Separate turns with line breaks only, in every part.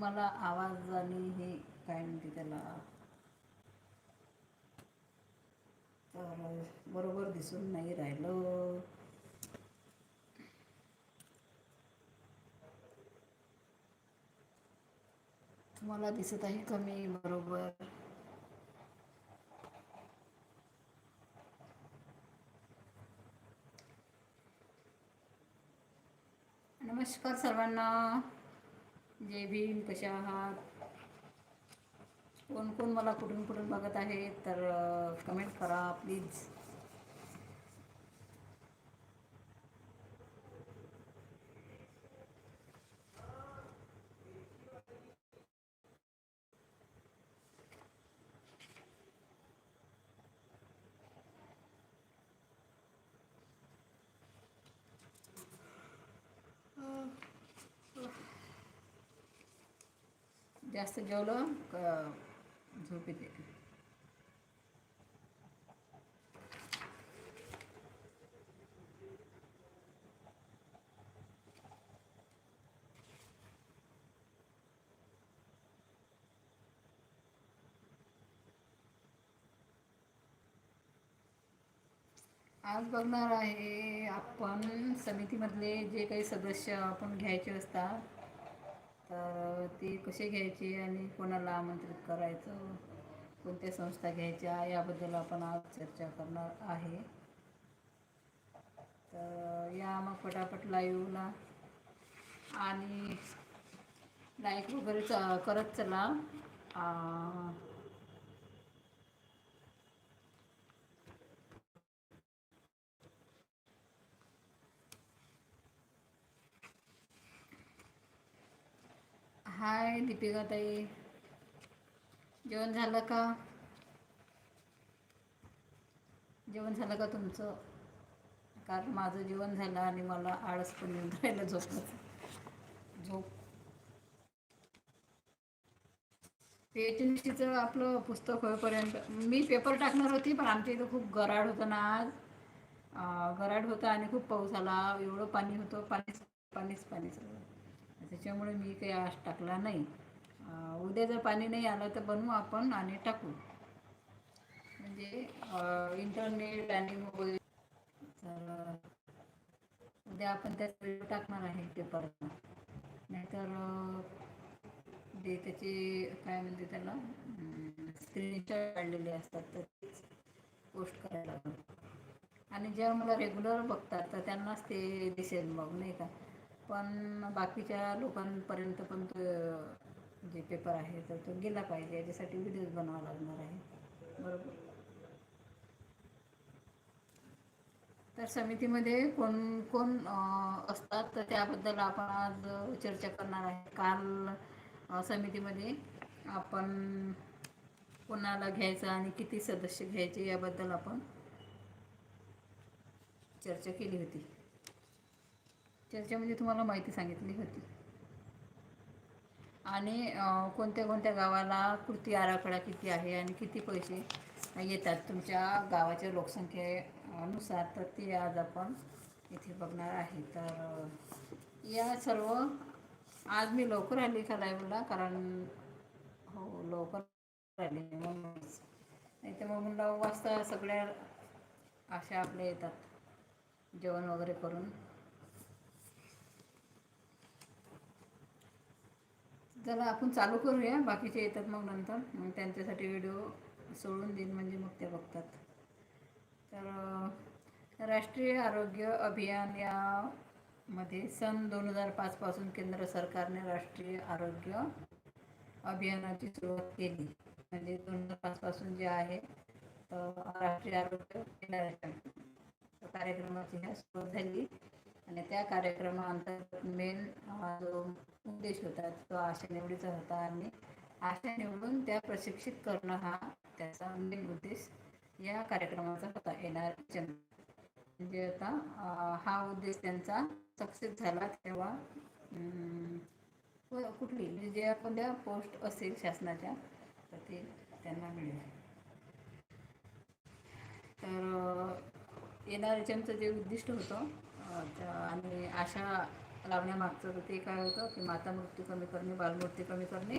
मला आवाज आणि हे काय म्हणते त्याला? तर बरोबर दिसून नाही राहिलं. तुम्हाला दिसत आहे कमी बरोबर? नमस्कार सर्वांना. जय भीम कशा आहात? कोण कोण मला कुठून कुठून बघत आहे तर कमेंट करा प्लीज जास्त जेवलं झोप येते. आज बघणार आहे आपण समितीमधले जे काही सदस्य आपण घ्यायचे असतात तर ती कशी घ्यायची आणि कोणाला आमंत्रित करायचं? कोणत्या संस्था घ्यायच्या? याबद्दल आपण आज चर्चा करणार आहे. तर या मग पटापट लाईव्हला आणि लाईक वगैरे च करत चला. हाय दीपिका ताई. जेवण झालं का? जेवण झालं का तुमचं? कारण माझं जेवण झालं आणि मला आळस पण येऊन राहिलं झोपत झोप. पी आपलं पुस्तक होईपर्यंत मी पेपर टाकणार होती पण आमच्या इथं खूप गराड होतं ना आज. गराड होतं आणि खूप पाऊस आला. एवढं पाणी होतं पाणीच पाणीच पाणीच. त्याच्यामुळे मी काही आश टाकला नाही. उद्या जर पाणी नाही आलं तर बनवू आपण आणि टाकू. म्हणजे इंटरनेट आणि मोबाईल तर उद्या आपण त्यात व्हिडिओ टाकणार आहे पेपरला नाहीतर जे त्याचे काय म्हणते त्याला स्क्रीनशॉट काढलेले असतात तर तेच पोस्ट करायला आणि जेव्हा मला रेग्युलर बघतात तर त्यांनाच ते दिसेल मग नाही का? पण बाकीच्या लोकांपर्यंत पण तो जे पेपर आहे तर तो गेला पाहिजे. याच्यासाठी व्हिडिओज बनावा लागणार आहे. बरोबर? तर समितीमध्ये कोण कोण असतात तर त्याबद्दल आपण आज चर्चा करणार आहे. काल समितीमध्ये आपण कोणाला घ्यायचं आणि किती सदस्य घ्यायचे याबद्दल आपण चर्चा केली होती. चर्चेमध्ये तुम्हाला माहिती सांगितली होती. आणि कोणत्या कोणत्या गावाला कृती आराखडा किती आहे आणि किती पैसे येतात तुमच्या गावाच्या लोकसंख्येनुसार तर ते आज आपण इथे बघणार आहे. तर या सर्व आज मी लवकर आली का लाईव्हला कारण हो लवकर आली. म्हणूनच. नाही तर मग नऊ वाजता सगळ्या अशा आपल्या येतात. जेवण वगैरे करून. चला आपण चालू करूया बाकीचे येतात मग नंतर. मग त्यांच्यासाठी व्हिडिओ सोडून देईन म्हणजे मग ते बघतात. तर राष्ट्रीय आरोग्य अभियान यामध्ये सन दोन हजार पाचपासून केंद्र सरकारने राष्ट्रीय आरोग्य अभियानाची सुरुवात केली. म्हणजे दोन हजार पाचपासून जे आहे राष्ट्रीय आरोग्य कार्यक्रमाची ह्या सुरुवात झाली. आणि त्या कार्यक्रमाअंतर्गत मेन जो उद्देश होता तो आशा निवडीचा होता आणि आशा निवडून त्या प्रशिक्षित करणं हा त्याचा मेन उद्देश या कार्यक्रमाचा होता एन आर म्हणजे आता हा उद्देश त्यांचा सक्सेस झाला तेव्हा हो, कुठली म्हणजे जे आपल्या पोस्ट असेल शासनाच्या तर ते त्यांना मिळेल. तर एन आर एच एमचं जे उद्दिष्ट होतं आणि आशा लावण्यामागचं तर ते काय होतं की माता मृत्यू कमी करणे बालमृत्यू कमी करणे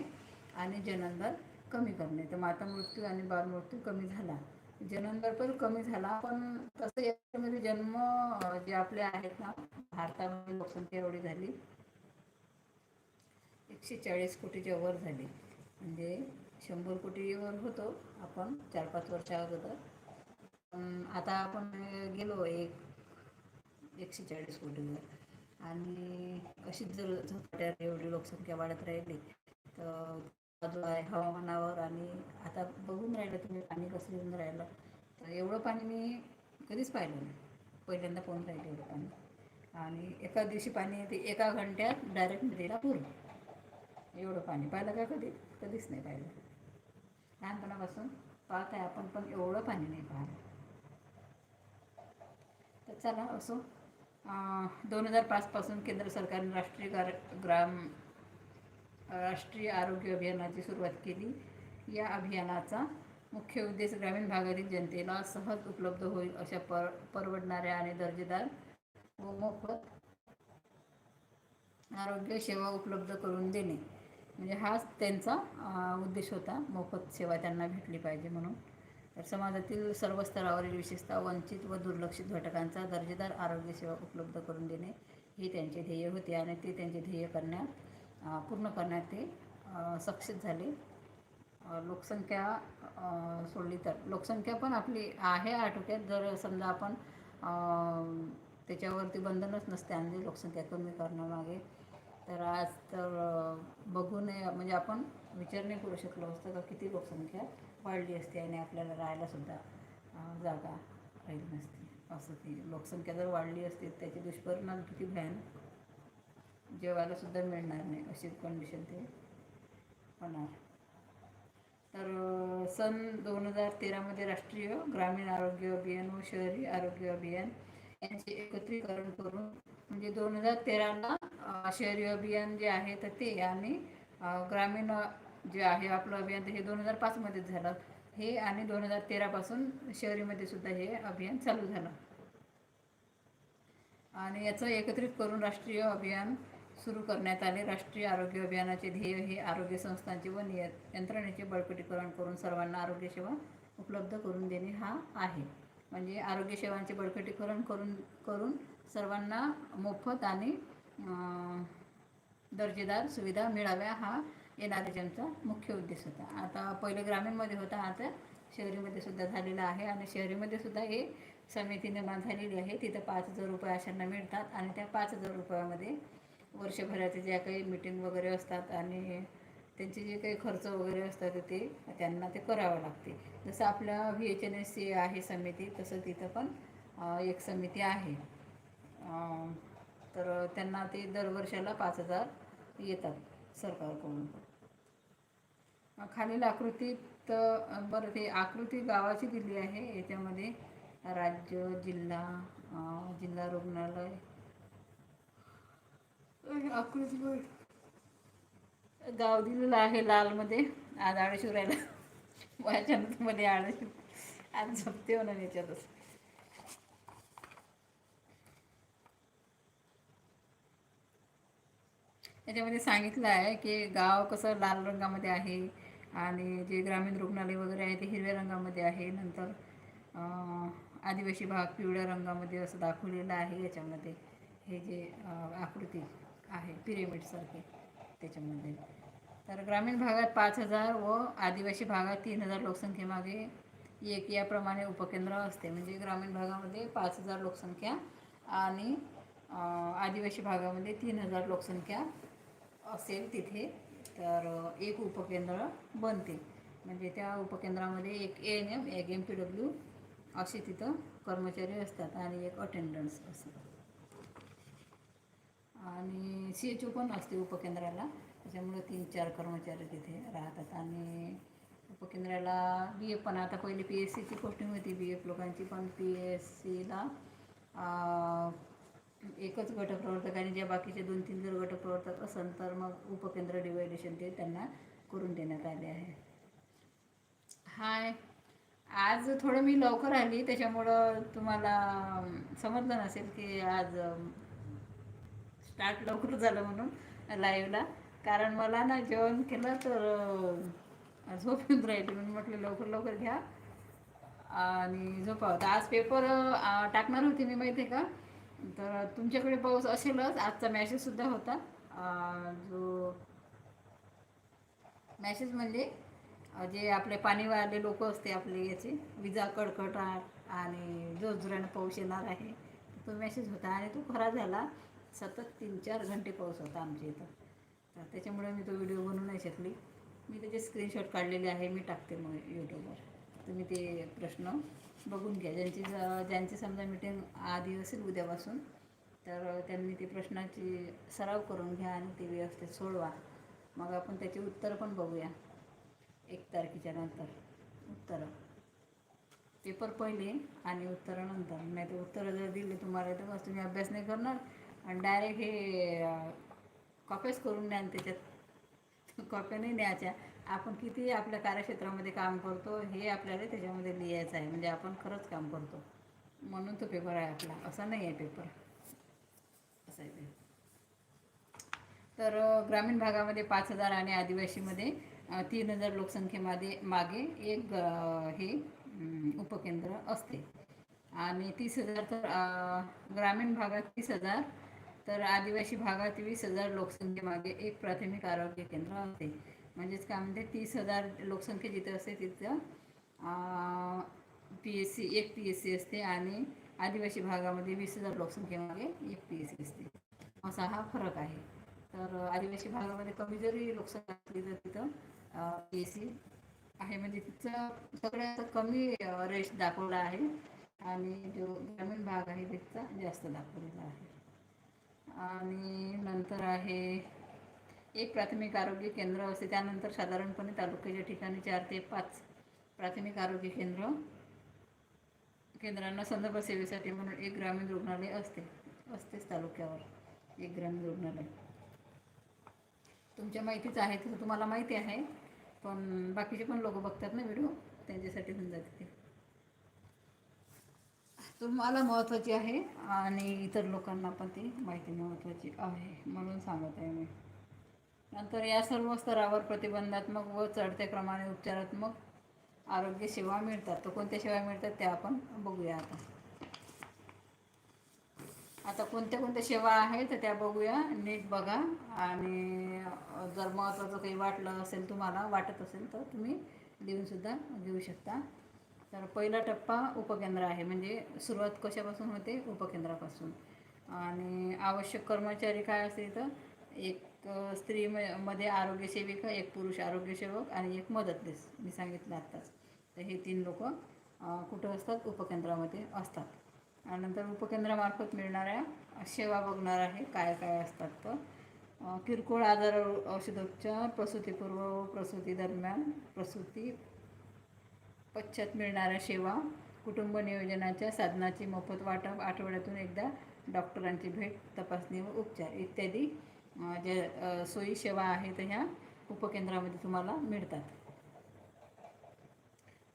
आणि जननदर कमी करणे. तर माता मृत्यू आणि बालमृत्यू कमी झाला. जननदर पण कमी झाला. पण तसं याच्यामध्ये जन्म जे आपले आहेत ना भारतामध्ये लोकसंख्या एवढी झाली एकशे चाळीस कोटीच्या वर झाली. म्हणजे शंभर कोटीवर होतो आपण चार पाच वर्षा अगोदर. पण आता आपण गेलो एक एकशे चाळीस कोटीवर. आणि अशीच जर झपाट्याने एवढी लोकसंख्या वाढत राहिली तर जो आहे हवामानावर आणि आता बघून राहिलं तुम्ही पाणी कसं येऊन राहिलं तर एवढं पाणी मी कधीच पाहिलं नाही. पहिल्यांदा पाहून राहिलं एवढं पाणी. आणि एका दिवशी पाणी येते एका घंट्यात डायरेक्ट नदीला पूर्ण एवढं पाणी पाहिलं का कधी? कधीच नाही पाहिलं. लहानपणापासून पाहत आहे आपण पण एवढं पाणी नाही पाहिलं. तर चला असो. दोन हजार पाचपासून केंद्र सरकारने राष्ट्रीय gar ग्राम राष्ट्रीय आरोग्य अभियानाची सुरुवात केली. या अभियानाचा मुख्य उद्देश ग्रामीण भागातील जनतेला सहज उपलब्ध होईल अशा पर परवडणाऱ्या आणि दर्जेदार व मोफत आरोग्य सेवा उपलब्ध करून देणे. म्हणजे हाच त्यांचा उद्देश होता. मोफत सेवा त्यांना भेटली पाहिजे म्हणून. तर समाजातील सर्व स्तरावरील विशेषतः वंचित व दुर्लक्षित घटकांचा दर्जेदार आरोग्यसेवा उपलब्ध करून देणे हे त्यांचे ध्येय होते आणि ते त्यांचे ध्येय करण्यात पूर्ण करण्यात ते सक्षम झाले. लोकसंख्या सोडली तर. लोकसंख्या पण आपली आहे आटोक्यात. जर समजा आपण त्याच्यावरती बंधनच नसते आणि लोकसंख्या कमी करण्यामागे तर आज तर बघू नये म्हणजे आपण विचार नाही करू शकलो असतं का किती लोकसंख्या वाढली असते आणि आपल्याला राहायलासुद्धा सुद्धा जागा राहिली नसती. असं ती लोकसंख्या जर वाढली असती त्याचे दुष्परिणाम किती भयानक. जेवायला सुद्धा मिळणार नाही अशी कंडिशन ते होणार. तर सन दोन हजार तेरामध्ये राष्ट्रीय ग्रामीण आरोग्य अभियान व शहरी आरोग्य अभियान यांचे एकत्रीकरण करून म्हणजे दोन हजार तेराला शहरी अभियान जे आहे तर ते आणि ग्रामीण जे आहे आपलं अभियान हे दोन हजार पाचमध्येच झालं. हे आणि दोन हजार तेरापासून शहरीमध्ये सुद्धा हे अभियान चालू झालं. आणि याचं एकत्रित करून राष्ट्रीय अभियान सुरू करण्यात आले. राष्ट्रीय आरोग्य अभियानाचे ध्येय हे आरोग्य संस्थांचे व निय यंत्रणेचे बळकटीकरण करून सर्वांना आरोग्यसेवा उपलब्ध करून देणे हा आहे. म्हणजे आरोग्यसेवांचे बळकटीकरण करून करून सर्वांना मोफत आणि दर्जेदार सुविधा मिळाव्या हा येणाऱ्या ज्यांचा मुख्य उद्देश होता. आता पहिले ग्रामीणमध्ये होता आता शहरीमध्ये सुद्धा झालेला आहे आणि शहरीमध्ये सुद्धा हे समिती निर्माण झालेली आहे. तिथं पाच हजार रुपये अशांना मिळतात आणि त्या पाच हजार रुपयामध्ये वर्षभराचे ज्या काही मीटिंग वगैरे असतात आणि त्यांचे जे काही खर्च वगैरे असतात ते त्यांना ते करावं लागते. जसं आपल्या V H N S C आहे समिती तसं तिथं पण एक समिती आहे. तर त्यांना ते दरवर्षाला पाच हजार येतात. सरकारकडून खालील आकृतीत बरं ते आकृती गावाची दिली आहे. याच्यामध्ये राज्य जिल्हा जिल्हा रुग्णालय. आकृती गाव दिलेलं आहे लालमध्ये. आज आळशिवरायला वाचनमध्ये वाचनामध्ये आळशी आज झपते होणार याच्यातच. याच्यामध्ये सांगितलं आहे की गाव कसं लाल रंगामध्ये आहे आणि जे ग्रामीण रुग्णालय वगैरे आहे ते हिरव्या रंगामध्ये आहे. नंतर आदिवासी भाग पिवळ्या रंगामध्ये असं दाखवलेलं आहे. याच्यामध्ये हे जे आकृती आहे पिरेमिडसारखे त्याच्यामध्ये. तर ग्रामीण भागात पाच हजार व आदिवासी भागात तीन हजार लोकसंख्येमागे एक याप्रमाणे उपकेंद्र असते. म्हणजे ग्रामीण भागामध्ये पाच हजार लोकसंख्या आणि आदिवासी भागामध्ये तीन हजार लोकसंख्या असेल तिथे तर एक उपकेंद्र बनते म्हणजे त्या उपकेंद्रामध्ये एक ए एन एम एक एम पी डब्ल्यू असे तिथं कर्मचारी असतात आणि एक अटेंडन्स असतात आणि सी एच ओ पण असते उपकेंद्राला. त्याच्यामुळे तीन चार कर्मचारी तिथे राहतात. आणि उपकेंद्राला बी ए पण आता पहिले पी एस सीची पोस्टिंग होती. बी एफ लोकांची पण पी एस सीला एकच गटप्रवर्तक आणि ज्या बाकीचे दोन तीन जर गटप्रवर्तक असेल तर मग उपकेंद्र डिवायडेशन ते त्यांना करून देण्यात आले आहे. हाय. आज थोडं मी लवकर आली त्याच्यामुळं तुम्हाला समजलं नसेल की आज स्टार्ट लवकर झालं म्हणून लाईव्हला कारण मला ना जेवण केलं तर झोप येऊन राहिली म्हणून म्हटलं लवकर लवकर घ्या. आणि झोपावं. तर आज पेपर टाकणार होती मी माहिती आहे का? तर तुमच्याकडे पाऊस असेलच आजचा मॅसेजसुद्धा होता. जो मॅसेज म्हणजे जे आपले पाणीवाले लोक असते आपले याचे विजा कडकडाट आणि जोरजोरानं पाऊस येणार आहे तो मेसेज होता आणि तो खरा झाला. सतत तीन चार घंटे पाऊस होता आमच्या इथं. तर त्याच्यामुळे मी तो व्हिडिओ बनवू नाही शकली. मी त्याचे स्क्रीनशॉट काढलेले आहे मी टाकते मग यूट्यूबवर तुम्ही ते प्रश्न बघून घ्या. ज्यांची ज- ज्यांची समजा मीटिंग आधी असेल उद्यापासून तर त्यांनी ते प्रश्नाची सराव करून घ्या आणि ते व्यवस्थित सोडवा. मग आपण त्याचे उत्तरं पण बघूया. एक तारखेच्या नंतर उत्तरं. पेपर पहिले आणि उत्तरं नंतर. नाही तर उत्तरं जर दिली तुम्हाला तर बस तुम्ही अभ्यास नाही करणार आणि डायरेक्ट हे कॉप्याच करून न्या आणि त्याच्यात. कॉप्या नाही न्यायच्या आपण किती आपल्या कार्यक्षेत्रामध्ये काम करतो हे आपल्याला त्याच्यामध्ये लिहायचं आहे. म्हणजे आपण खरंच काम करतो. म्हणून तो पेपर आहे आपला. असा नाही आहे पेपर असं आहे ते तर ग्रामीण भागामध्ये पाच हजार आणि आदिवासीमध्ये तीन हजार लोकसंख्येमध्ये मागे एक हे उपकेंद्र असते. आणि तीस हजार तर ग्रामीण भागात तीस हजार तर आदिवासी भागात वीस हजार लोकसंख्येमागे एक प्राथमिक आरोग्य केंद्र असते. म्हणजेच काय म्हणते तीस हजार लोकसंख्या जिथं असते तिथं पी एस सी एक पी एस सी असते आणि आदिवासी भागामध्ये वीस हजार लोकसंख्येमागे एक पी एस सी असते. असा हा फरक आहे. तर आदिवासी भागामध्ये कमी जरी लोकसंख्या असली तर तिथं पी एस सी आहे. म्हणजे तिथं सगळ्यात कमी रेट दाखवला आहे आणि जो ग्रामीण भाग आहे तिथचा जास्त दाखवलेला आहे. आणि नंतर आहे एक प्राथमिक आरोग्य केंद्र असते. त्यानंतर साधारणपणे तालुक्याच्या ठिकाणी चार ते पाच प्राथमिक आरोग्य केंद्र केंद्रांना संदर्भ सेवेसाठी म्हणून एक ग्रामीण रुग्णालय असते असतेच तालुक्यावर एक ग्रामीण रुग्णालय. तुमच्या माहितीच आहे तर तुम्हाला माहिती आहे पण बाकीचे पण लोक बघतात ना व्हिडिओ त्यांच्यासाठी होऊन जाते ते. तुम्हाला महत्त्वाची आहे आणि इतर लोकांना पण ती माहिती महत्त्वाची आहे म्हणून सांगत आहे मी. नंतर या सर्व स्तरावर प्रतिबंधात्मक व चढत्या क्रमाने उपचारात्मक आरोग्य सेवा मिळतात. तर कोणत्या सेवा मिळतात त्या आपण बघूया आता. आता कोणत्या कोणत्या सेवा आहेत तर त्या बघूया. नीट बघा. आणि जर महत्त्वाचं काही वाटलं असेल तुम्हाला वाटत असेल तर तुम्ही लिहूनसुद्धा घेऊ शकता. तर पहिला टप्पा उपकेंद्र आहे. म्हणजे सुरुवात कशापासून होते? उपकेंद्रापासून. आणि आवश्यक कर्मचारी काय असते तर एक एक स्त्री म- मध्ये आरोग्य सेविका एक पुरुष आरोग्यसेवक आणि एक मदतनीस मी सांगितलं आत्ताच. तर हे तीन लोक कुठं असतात? उपकेंद्रामध्ये असतात. आणि नंतर उपकेंद्रामार्फत मिळणाऱ्या सेवा बघणार आहे काय काय असतात तर. किरकोळ आजार औषधोपचार प्रसूतीपूर्व व प्रसूती दरम्यान प्रसूती पश्चात मिळणाऱ्या सेवा कुटुंब नियोजनाच्या साधनाची मोफत वाटप आठवड्यातून एकदा डॉक्टरांची भेट तपासणी व उपचार इत्यादी जे सोयी सेवा आहेत ह्या उपकेंद्रामध्ये तुम्हाला मिळतात.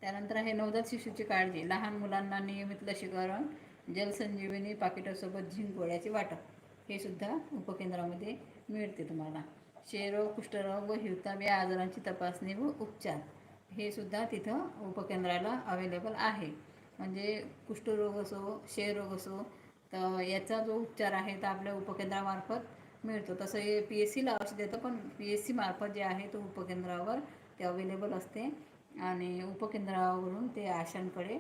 त्यानंतर आहे नवजात शिशूची काळजी. लहान मुलांना नियमित लसीकरण जलसंजीवनी पाकिटासोबत झिंक गोळ्याचे वाटप हे सुद्धा उपकेंद्रामध्ये मिळते तुम्हाला. क्षयरोग कुष्ठरोग व हिवताप या आजारांची तपासणी व उपचार हे सुद्धा तिथं उपकेंद्राला अवेलेबल आहे. म्हणजे कुष्ठरोग असो क्षयरोग असो तर याचा जो उपचार आहे तो आपल्या उपकेंद्रामार्फत मिळतो. तसं हे पी एस सीला औषध देतं पण पी एस सी मार्फत जे आहे तो उपकेंद्रावर ते अवेलेबल असते आणि उपकेंद्रावरून ते आशांकडे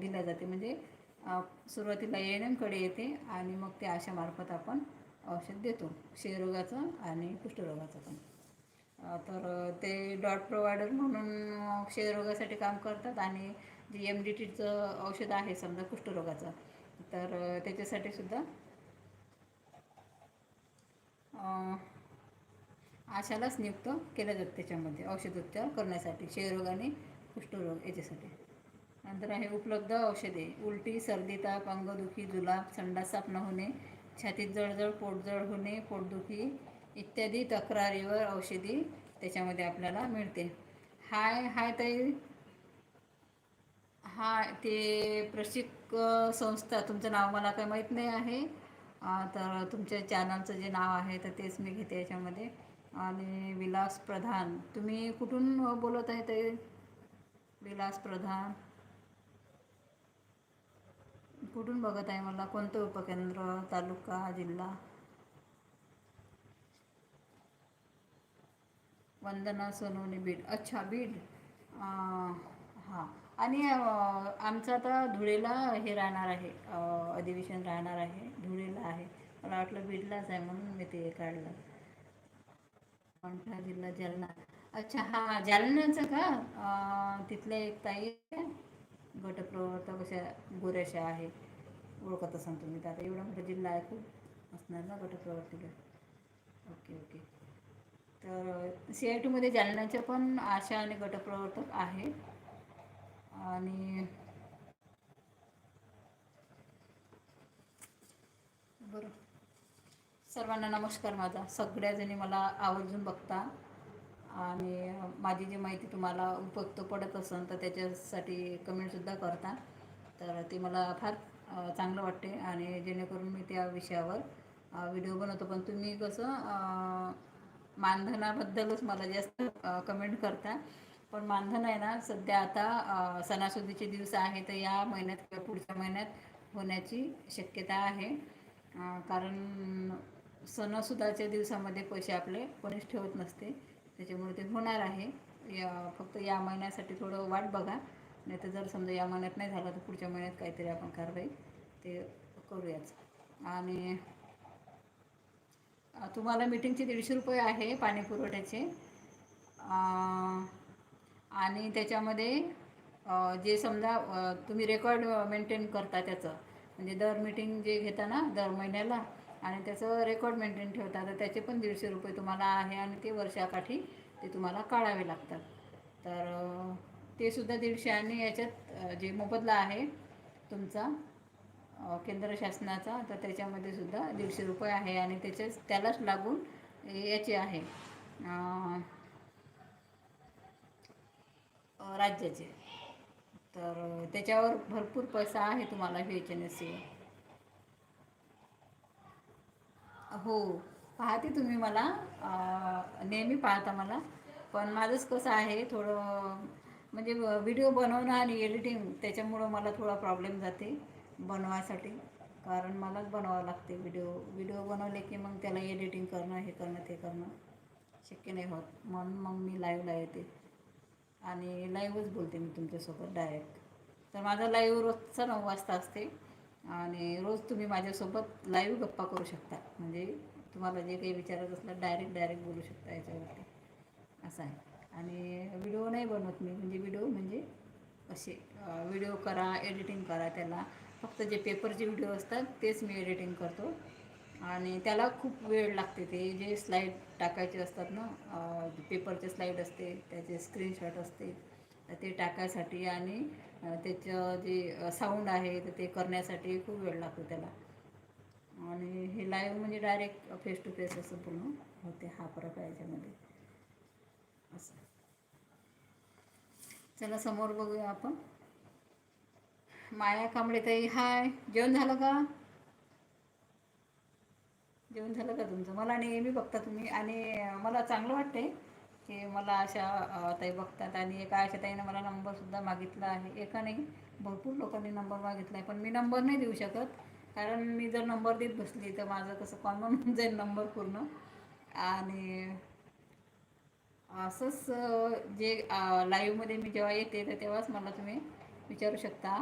दिल्या जाते. म्हणजे सुरुवातीला ए एन एमकडे येते आणि मग ते आशामार्फत आपण औषध देतो. क्षयरोगाचं आणि कुष्ठरोगाचं पण. तर ते डॉट प्रोव्हायडर म्हणून क्षयरोगासाठी काम करतात आणि जे एम डी टीचं औषध आहे समजा कुष्ठरोगाचं तर त्याच्यासाठी सुद्धा आशालाच नियुक्त केलं जातं त्याच्यामध्ये औषधोपचार करण्यासाठी क्षयरोग आणि कुष्ठरोग याच्यासाठी. नंतर आहे उपलब्ध औषधे उलटी सर्दी ताप अंगदुखी जुलाब संडास साफ न होणे छातीत जळजळ पोटजळ होणे पोटदुखी इत्यादी तक्रारीवर औषधी त्याच्यामध्ये आपल्याला मिळते. हाय हाय ताई. हा ते प्रशिक संस्था तुमचं नाव मला काही माहीत नाही आहे. तर तुमच्या चॅनलचं जे नाव आहे तर तेच मी घेते याच्यामध्ये. आणि विलास प्रधान. तुम्ही कुठून बोलत आहे ते? विलास प्रधान. कुठून बघत आहे मला? कोणतं उपकेंद्र? तालुका? जिल्हा? वंदना सोनवणे बीड. अच्छा बीड. हां. आणि आमचं आता धुळेला हे राहणार आहे अधिवेशन राहणार आहे धुळेला आहे. मला वाटलं बीडलाच आहे म्हणून मी ते काढलं. कोणता जिल्हा जालना. अच्छा हा जालन्याचं का? तिथले तिथल्या एक ताई आहे, गटप्रवर्तक अशा गोऱ्याशा आहे. ओळखत असाल तुम्ही तर. आता एवढा मोठा जिल्हा आहे खूप. असणार ना गटप्रवर्तिका ओके ओके. तर सी आय टीमध्ये जालन्याच्या पण आशा आणि गटप्रवर्तक आहे. आणि बरं. सर्वांना नमस्कार माझा. सगळ्याजणी मला आवर्जून बघता. आणि माझी जी माहिती तुम्हाला उपयुक्त पडत असेल तर त्याच्यासाठी कमेंटसुद्धा करता. तर ते मला फार चांगलं वाटते. आणि जेणेकरून मी त्या विषयावर व्हिडिओ बनवतो. पण तुम्ही कसं मानधनाबद्दलच मला जास्त कमेंट करता. पण मानधन आहे ना सध्या आता सणासुदीचे दिवस आहे तर या महिन्यात किंवा पुढच्या महिन्यात होण्याची शक्यता आहे. कारण सणासुदाच्या दिवसामध्ये पैसे आपले कोणीच ठेवत नसते. त्याच्यामुळे ते होणार आहे. या फक्त या महिन्यासाठी थोडं वाट बघा. नाही तर जर समजा या महिन्यात नाही झालं तर पुढच्या महिन्यात काहीतरी आपण कारवाई ते करूयाच. आणि तुम्हाला मीटिंगचे दीडशे रुपये आहे पाणी पुरवठ्याचे. आणि त्याच्यामध्ये जे समजा तुम्ही रेकॉर्ड मेंटेन करता त्याचं म्हणजे दर मीटिंग जे घेता ना दर महिन्याला आणि त्याचं रेकॉर्ड मेंटेन ठेवता तर त्याचे पण दीडशे रुपये तुम्हाला आहे आणि ते वर्षाकाठी ते तुम्हाला काढावे लागतात. तर ते सुद्धा दीडशे आणि याच्यात जे मोबदला आहे तुमचा केंद्र शासनाचा तर त्याच्यामध्ये सुद्धा दीडशे रुपये आहे आणि त्याच्याच त्यालाच लागून याचे आहे. राज्याचे. तर त्याच्यावर भरपूर पैसा आहे तुम्हाला व्ही एच एन एस हो पाहते तुम्ही मला. नेहमी पाहता मला. पण माझंच कसं आहे थोडं म्हणजे व्हिडिओ बनवणं आणि एडिटिंग त्याच्यामुळं मला थोडा प्रॉब्लेम जाते बनवायसाठी. कारण मलाच बनवावं लागते व्हिडिओ. व्हिडिओ बनवले की मग त्याला एडिटिंग करणं हे करणं ते करणं शक्य नाही होत. म्हणून मग मी लाईव्हला येते. आणि लाईव्हच बोलते मी तुमच्यासोबत डायरेक्ट तर माझा लाईव्ह रोजचा नऊ वाजता असते. आणि रोज तुम्ही माझ्यासोबत लाईव्ह गप्पा करू शकता. म्हणजे तुम्हाला जे काही विचारत असलं डायरेक्ट डायरेक्ट बोलू शकता याच्यावरती. असं आहे. आणि व्हिडिओ नाही बनवत मी. म्हणजे व्हिडिओ म्हणजे असे व्हिडिओ करा एडिटिंग करा त्याला. फक्त जे पेपरचे व्हिडिओ असतात तेच मी एडिटिंग करतो. आणि त्याला खूप वेळ लागते ते. जे स्लाईड टाकायचे असतात ना पेपरचे स्लाईड असते त्याचे स्क्रीनशॉट असते तर ते टाकायसाठी आणि त्याचं जे साऊंड आहे तर ते करण्यासाठी खूप वेळ लागतो त्याला. आणि हे लाईव्ह म्हणजे डायरेक्ट फेस टू फेस असं पूर्ण होते हा फरक आहे याच्यामध्ये. असं. चला समोर बघूया आपण. माया कांबळे ताई हाय जेवण झालं का? जेवण झालं का तुमचं? मला नेहमी बघता तुम्ही आणि मला चांगलं वाटते की मला अशा ताई बघतात आणि एका अशा ताईनं मला नंबरसुद्धा मागितला आहे. एका नाही भरपूर लोकांनी नंबर मागितला आहे पण मी नंबर नाही देऊ शकत. कारण मी जर नंबर देत बसली तर माझं कसं कॉमन होऊन जाईल नंबर पूर्ण. आणि असंच जे लाईव्हमध्ये मी जेव्हा येते तर तेव्हाच मला तुम्ही विचारू शकता.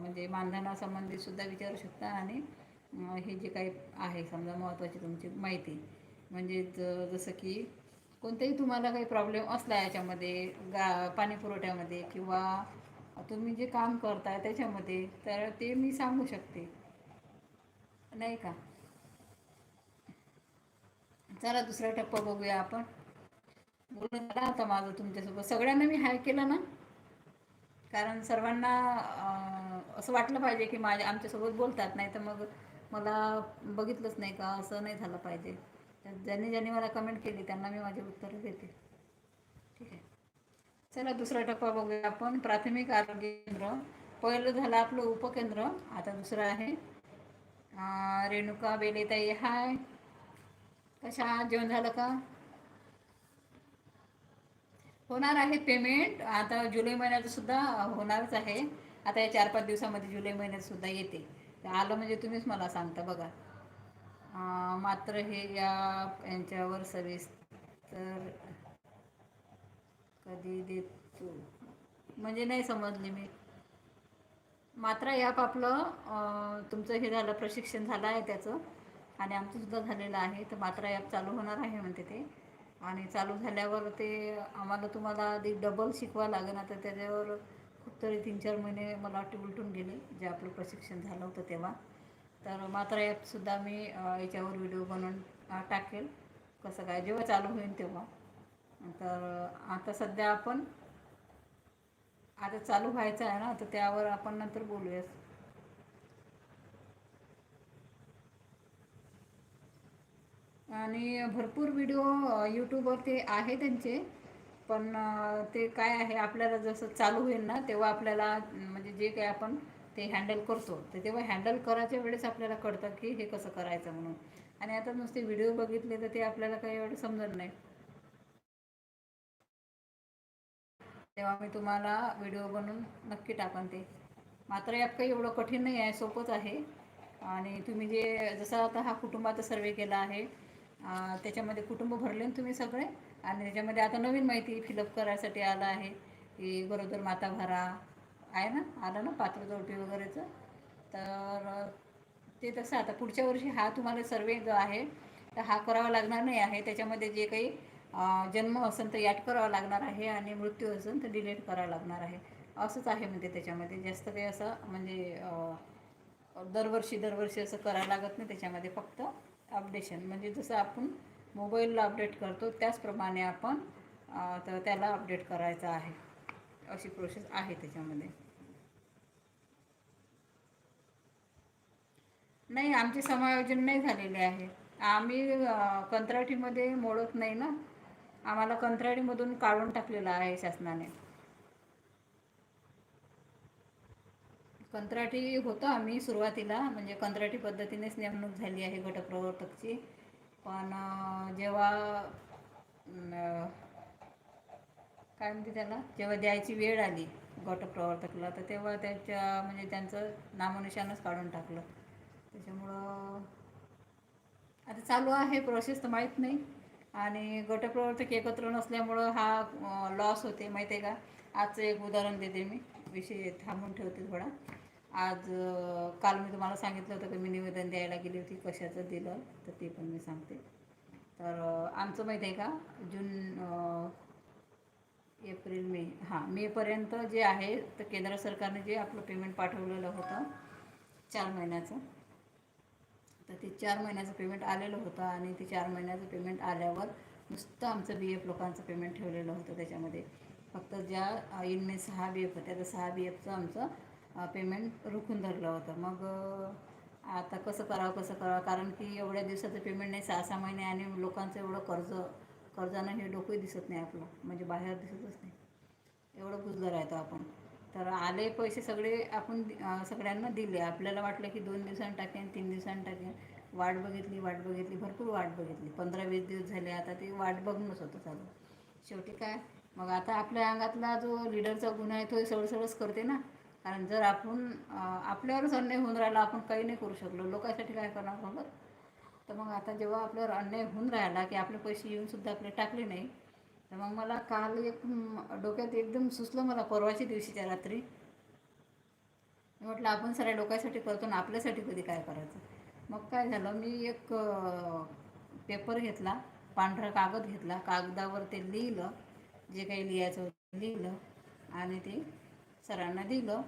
म्हणजे मानधनासंबंधी सुद्धा विचारू शकता आणि हे जे काही आहे समजा महत्त्वाची तुमची माहिती. म्हणजे ज जसं की कोणताही तुम्हाला काही प्रॉब्लेम असला याच्यामध्ये गा पाणी पुरवठ्यामध्ये किंवा तुम्ही जे काम करताय त्याच्यामध्ये तर ते मी सांगू शकते. नाही का? चला दुसरा टप्पा बघूया आपण. बोलून झाला आता माझं तुमच्यासोबत. सगळ्यांना मी हाय केलं ना? कारण सर्वांना असं वाटलं पाहिजे की माझ्या आमच्यासोबत बोलतात नाही तर मग मला बघितलंच नाही का असं नाही झालं पाहिजे. तर ज्यांनी ज्यांनी मला कमेंट केली त्यांना मी माझी उत्तरं देते. ठीक आहे. चला दुसरा टप्पा बघूया आपण. प्राथमिक आरोग्य केंद्र. पहिलं झालं आपलं उपकेंद्र. आता दुसरं आहे. रेणुका बेलेताई हाय. कशा आहात? जेवण झालं का? होणार आहे पेमेंट. आता जुलै महिन्यात सुद्धा होणारच आहे. आता या चार पाच दिवसामध्ये जुलै महिन्यात सुद्धा येते. ते आलं म्हणजे तुम्हीच मला सांगता बघा. मात्र हे या यांच्यावर सविस्तर कधी देतो? म्हणजे नाही समजली मी. मात्र ॲप आपलं तुमचं हे झालं प्रशिक्षण झालं आहे त्याचं. आणि आमचं सुद्धा झालेलं आहे. तर मात्र ॲप चालू होणार आहे म्हणते ते. आणि चालू झाल्यावर ते आम्हाला तुम्हाला आधी डबल शिकवा लागेल. आता त्याच्यावर तरी तीन चार महिने मला वाटते उलटून गेले. जे आपलं प्रशिक्षण झालं होतं तेव्हा. तर मात्र ॲपसुद्धा मी याच्यावर व्हिडिओ बनवून टाकेल. कसं काय जेव्हा चालू होईल तेव्हा. तर आता सध्या आपण आता चालू व्हायचं आहे ना तर त्यावर आपण नंतर बोलूया आणि भरपूर व्हिडिओ यूट्यूबवरती आहे त्यांचे. पण ते काय आहे आपल्याला जसं चालू होईल ना तेव्हा आपल्याला म्हणजे जे काही आपण ते हँडल करतो तर तेव्हा हँडल करायच्या वेळेस आपल्याला कळतं की हे कसं करायचं म्हणून. आणि आता नुसते व्हिडिओ बघितले तर ते आपल्याला काही एवढं समजत नाही. तेव्हा मी तुम्हाला व्हिडिओ बनवून नक्की टाकन ते मात्र यात काही एवढं कठीण नाही आहे सोपंच आहे. आणि तुम्ही जे जसं आता हा कुटुंबाचा सर्वे केला आहे त्याच्यामध्ये कुटुंब भरले ना तुम्ही सगळे? आणि त्याच्यामध्ये आता नवीन माहिती फिलअप करायसाठी आलं आहे. की गरोदर माता भरा. आहे ना? आलं ना पात्र जोडपी वगैरेचं? तर ते तसं आता पुढच्या वर्षी हा तुम्हाला सर्वे जो आहे तर हा करावा लागणार नाही आहे. त्याच्यामध्ये जे काही जन्म असेल तर याट करावा लागणार आहे आणि मृत्यू असेल तर डिलीट करावा लागणार आहे. असंच आहे म्हणजे त्याच्यामध्ये. जास्त काही असं म्हणजे दरवर्षी दरवर्षी असं करायला लागत नाही. त्याच्यामध्ये फक्त अपडेशन म्हणजे जसं आपण मोबाईलला अपडेट करतो. त्याचप्रमाणे आपण तर त्याला अपडेट करायचं आहे. अशी प्रोसेस आहे त्याच्यामध्ये. नाही आमचे समायोजन नाही झालेले आहे. आम्ही कंत्राटीमध्ये मोडत नाही ना. आम्हाला कंत्राटीमधून काढून टाकलेलं आहे शासनाने. कंत्राटी होतं आम्ही सुरुवातीला. म्हणजे कंत्राटी पद्धतीनेच नेमणूक झाली आहे गटप्रवर्तकची. पण जेव्हा काय म्हणते त्याला? जेव्हा द्यायची वेळ आली गटप्रवर्तकला तर तेव्हा त्याच्या म्हणजे त्यांचं नामनिशानच काढून टाकलं. त्याच्यामुळं आता चालू आहे प्रोसेस तर माहीत नाही. आणि गटप्रवर्तक एकत्र नसल्यामुळं हा लॉस होते माहीत आहे का? आजचं एक उदाहरण देते मी. विषय थांबून ठेवते थोडा. आज काल मी तुम्हाला सांगितलं होतं की मी निवेदन द्यायला गेली होती कशाचं दिलं तर ते पण मी सांगते. तर आमचं माहीत आहे का जून एप्रिल मे हां मेपर्यंत जे आहे तर केंद्र सरकारने जे आपलं पेमेंट पाठवलेलं होतं चार महिन्याचं तर ते चार महिन्याचं पेमेंट आलेलं होतं आणि ते चार महिन्याचं पेमेंट आल्यावर नुसतं आमचं बी एफ लोकांचं पेमेंट ठेवलेलं होतं त्याच्यामध्ये. फक्त ज्या इनमे सहा बी एफ होत्या तर सहा बी एफचं आमचं पेमेंट रोखून धरलं होतं. मग आता कसं करावं कसं करावं? कारण की एवढ्या दिवसाचं पेमेंट नाही सहा सहा महिने आणि लोकांचं एवढं कर्ज कर्जानं हे डोकंही दिसत नाही आपलं. म्हणजे बाहेर दिसतच नाही. एवढं बुजलं राहतो आपण. तर आले पैसे सगळे आपण सगळ्यांना दिले. आपल्याला वाटलं की दोन दिवसांनी टाकेन तीन दिवसांनी टाकेन. वाट बघितली वाट बघितली. भरपूर वाट बघितली. पंधरा वीस दिवस झाले. आता ते वाट बघणंच होतं चालू. शेवटी काय? मग आता आपल्या अंगातला जो लिडरचा गुन्हा आहे तो सगळं सगळंच करते ना? कारण जर आपण आपल्यावरच अन्याय होऊन राहिला आपण काही नाही करू शकलो. लोकांसाठी काय करणार बरोबर तर मग आता जेव्हा आपल्यावर अन्याय होऊन राहिला की आपले पैसे येऊनसुद्धा आपले टाकले नाही तर मग मला काल एक डोक्यात एकदम सुचलं मला परवाच्या दिवशीच्या रात्री. म्हटलं आपण सगळ्या लोकांसाठी करतो ना आपल्यासाठी कधी काय करायचं? मग काय झालं मी एक पेपर घेतला पांढरा कागद घेतला. कागदावर ते लिहिलं जे काही लिहायचं लिहिलं. आणि ते सरांना दिलं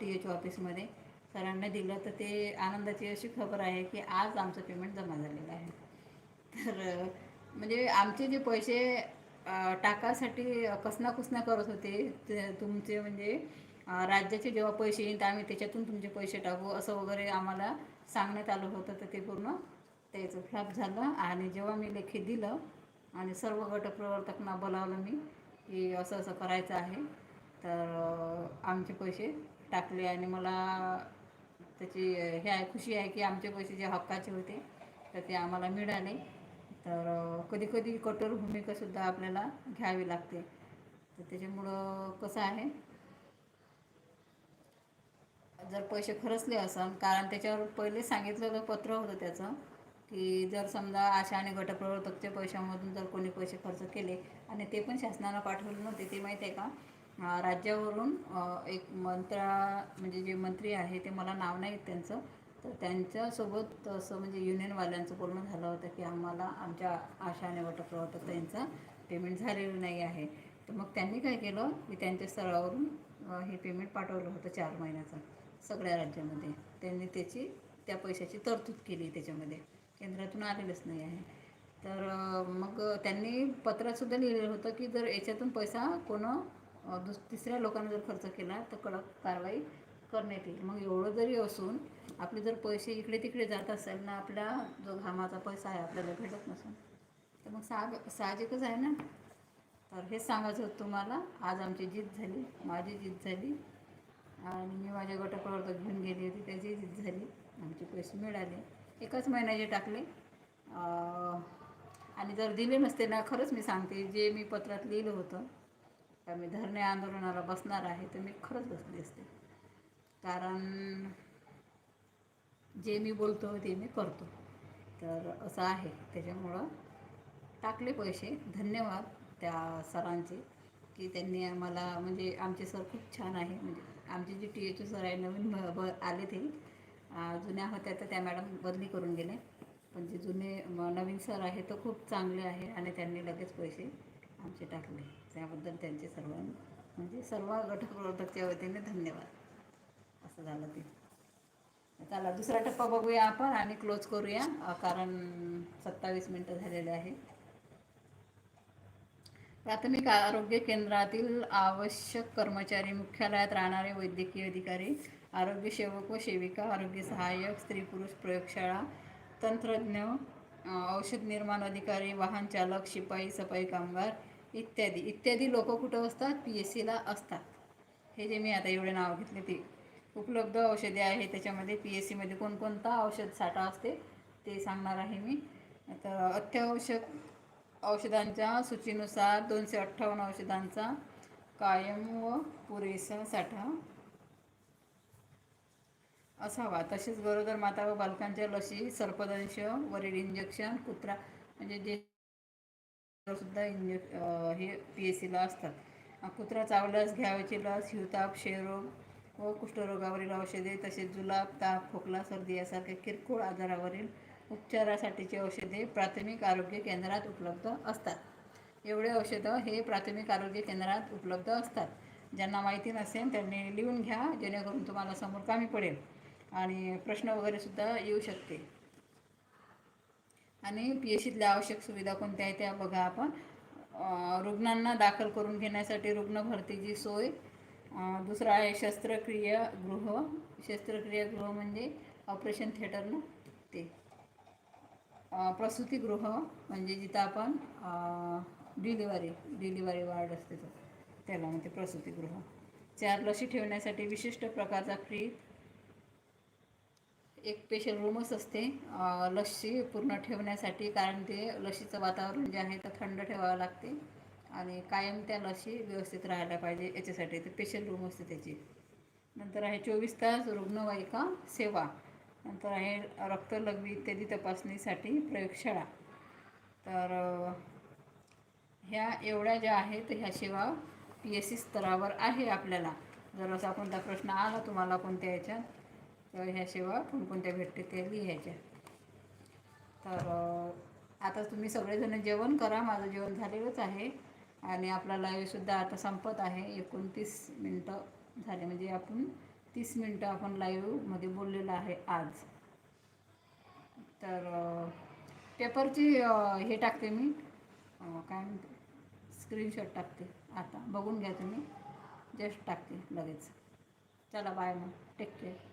टी एच ऑफिसमध्ये सरांना दिलं तर ते आनंदाची अशी खबर आहे की आज आमचं पेमेंट जमा झालेलं आहे. तर म्हणजे आमचे जे पैसे टाकासाठी कसना कुसना करत होते ते तुमचे म्हणजे राज्याचे जेव्हा पैसे येईल तर आम्ही त्याच्यातून तुमचे पैसे टाकू असं वगैरे आम्हाला सांगण्यात आलं होतं तर ते पूर्ण त्याचं फ्लॅप झालं. आणि जेव्हा मी लेखी दिलं आणि सर्व गटप्रवर्तकांना बोलावलं मी की असं असं करायचं आहे. तर आमचे पैसे टाकले आणि मला त्याची हे आहे खुशी आहे की आमचे पैसे जे हक्काचे होते तर ते आम्हाला मिळाले. तर कधी कधीकधी कठोर भूमिकासुद्धा आपल्याला घ्यावी लागते. तर त्याच्यामुळं कसं आहे जर पैसे खरचले असन कारण त्याच्यावर पहिले सांगितलेलं पत्र होतं त्याचं की जर समजा आशा आणि गटप्रवर्तकच्या पैशामधून जर कोणी पैसे खर्च केले आणि ते पण शासनाला पाठवले नव्हते ते माहीत आहे का? राज्यावरून एक मंत्रा म्हणजे जे मंत्री आहे ते मला नाव नाही त्यांचं. तर त्यांच्यासोबत असं म्हणजे युनियनवाल्यांचं बोलणं झालं होतं की आम्हाला आमच्या आशा आणि होतं त्यांचं पेमेंट झालेलं नाही आहे. तर मग त्यांनी काय केलं की त्यांच्या स्तरावरून हे पेमेंट पाठवलं होतं चार महिन्याचं सगळ्या राज्यामध्ये. त्यांनी त्याची त्या पैशाची तरतूद केली त्याच्यामध्ये. केंद्रातून आलेलंच नाही आहे. तर मग त्यांनी पत्रातसुद्धा लिहिलेलं होतं की जर याच्यातून पैसा कोण दुस तिसऱ्या लोकांना जर खर्च केला तर कडक कारवाई करण्यात येईल. मग एवढं जरी असून आपले जर पैसे इकडे तिकडे जात असेल ना आपला जो घामाचा पैसा आहे आपल्याला भेटत नसून तर मग साग साहजिकच आहे ना? तर हेच सांगायचं होतं तुम्हाला. आज आमची जीत झाली. माझी जीत झाली. आणि मी माझ्या गटप्रवर्तक घेऊन गेली होती. त्याची जीत झाली. आमचे पैसे मिळाले. एकाच महिन्याचे टाकले. आणि जर दिले नसते ना खरंच मी सांगते. जे मी पत्रात लिहिलं होतं का मी धरणे आंदोलनाला बसणार आहे तर मी खरंच बसली असते. कारण जे मी बोलतो ते मी करतो. तर असं आहे त्याच्यामुळं टाकले पैसे. धन्यवाद त्या सरांचे की त्यांनी आम्हाला म्हणजे आमचे सर खूप छान आहे. म्हणजे आमचे जे टी एच सर आहे नवीन ब ब- आले ते. जुन्या होत्या तर त्या मॅडम बदली करून गेले. पण जे जुने म- नवीन सर आहे तो खूप चांगले आहे आणि त्यांनी लगेच पैसे आमचे टाकले. त्याबद्दल त्यांचे सर्व म्हणजे सर्व गटप्रवर्तकच्या वतीने धन्यवाद. असं झालं ते. चला दुसरा टप्पा बघूया आपण आणि क्लोज करूया कारण सत्तावीस मिनटं झालेले आहे प्राथमिक आरोग्य केंद्रातील आवश्यक कर्मचारी मुख्यालयात राहणारे वैद्यकीय अधिकारी आरोग्य सेवक व सेविका आरोग्य सहाय्यक स्त्री पुरुष प्रयोगशाळा तंत्रज्ञ औषध निर्माण अधिकारी वाहन चालक शिपाई सफाई कामगार इत्यादी. इत्यादी लोक कुठं असतात? पी एस सीला असतात. हे जे मी आता एवढे नाव घेतले ते उपलब्ध औषधे आहे त्याच्यामध्ये पी एस सीमध्ये कोणकोणता औषध साठा असते ते सांगणार आहे मी. तर अत्यावश्यक औषधांच्या सूचीनुसार दोनशे अठ्ठावन्न औषधांचा कायम व पुरेसा साठा असावा. तसेच गरोदर माता व बालकांच्या लसी सर्पदंश वरील इंजेक्शन कुत्रा म्हणजे जे सुद्धा इंजेक हे पी एस सीला असतात. कुत्रा चावल्यास घ्यावयाची लस हिवताप क्षयरोग व कुष्ठरोगावरील औषधे तसेच जुलाब ताप खोकला सर्दी यासारख्या किरकोळ आजारावरील उपचारासाठीची औषधे प्राथमिक आरोग्य केंद्रात उपलब्ध असतात. एवढे औषधं हे प्राथमिक आरोग्य केंद्रात उपलब्ध असतात. ज्यांना माहिती नसेल त्यांनी लिहून घ्या जेणेकरून तुम्हाला समोर कामी पडेल आणि प्रश्न वगैरे सुद्धा येऊ शकते. आणि पी एस सीतल्या आवश्यक सुविधा कोणत्या आहेत त्या बघा आपण. रुग्णांना दाखल करून घेण्यासाठी रुग्ण भरतीची सोय. दुसरा दुसरं आहे शस्त्रक्रिया गृह. शस्त्रक्रिया गृह म्हणजे ऑपरेशन थिएटर ना ते. प्रसूतीगृह म्हणजे जिथं आपण डिलिव्हरी डिलिव्हरी वार्ड असते तो. त्याला म्हणते प्रसूतीगृह चार लशी ठेवण्यासाठी विशिष्ट प्रकारचा फ्रीज एक स्पेशल रूमच असते. अं, लस्सी पूर्ण ठेवण्यासाठी कारण ते लसीचं वातावरण जे आहे ते थंड ठेवावं लागते. आणि कायम त्या लशी व्यवस्थित राहायला पाहिजे याच्यासाठी. ते स्पेशल रूम असते त्याची. नंतर आहे चोवीस तास रुग्णवाहिका सेवा. नंतर आहे रक्त लघवी इत्यादी तपासणीसाठी प्रयोगशाळा. तर ह्या एवढ्या ज्या आहेत ह्या सेवा पी एस सी स्तरावर आहे आपल्याला. जर असा कोणता प्रश्न आला तुम्हाला कोणत्या याच्यात तर ह्या सेवा कोणकोणत्या भेटते त्या लिहायच्या. तर आता तुम्ही सगळेजण जेवण करा माझं जेवण झालेलंच आहे. आणि आपला लाईव्हसुद्धा आता संपत आहे. एकोणतीस मिनटं झाले म्हणजे आपण तीस मिनटं आपण लाईव्हमध्ये बोललेलं आहे आज. तर पेपरची हे टाकते मी. काय म्हणते? स्क्रीनशॉट टाकते. आता बघून घ्या तुम्ही. जस्ट टाकते लगेच. चला बाय मग टेक केअर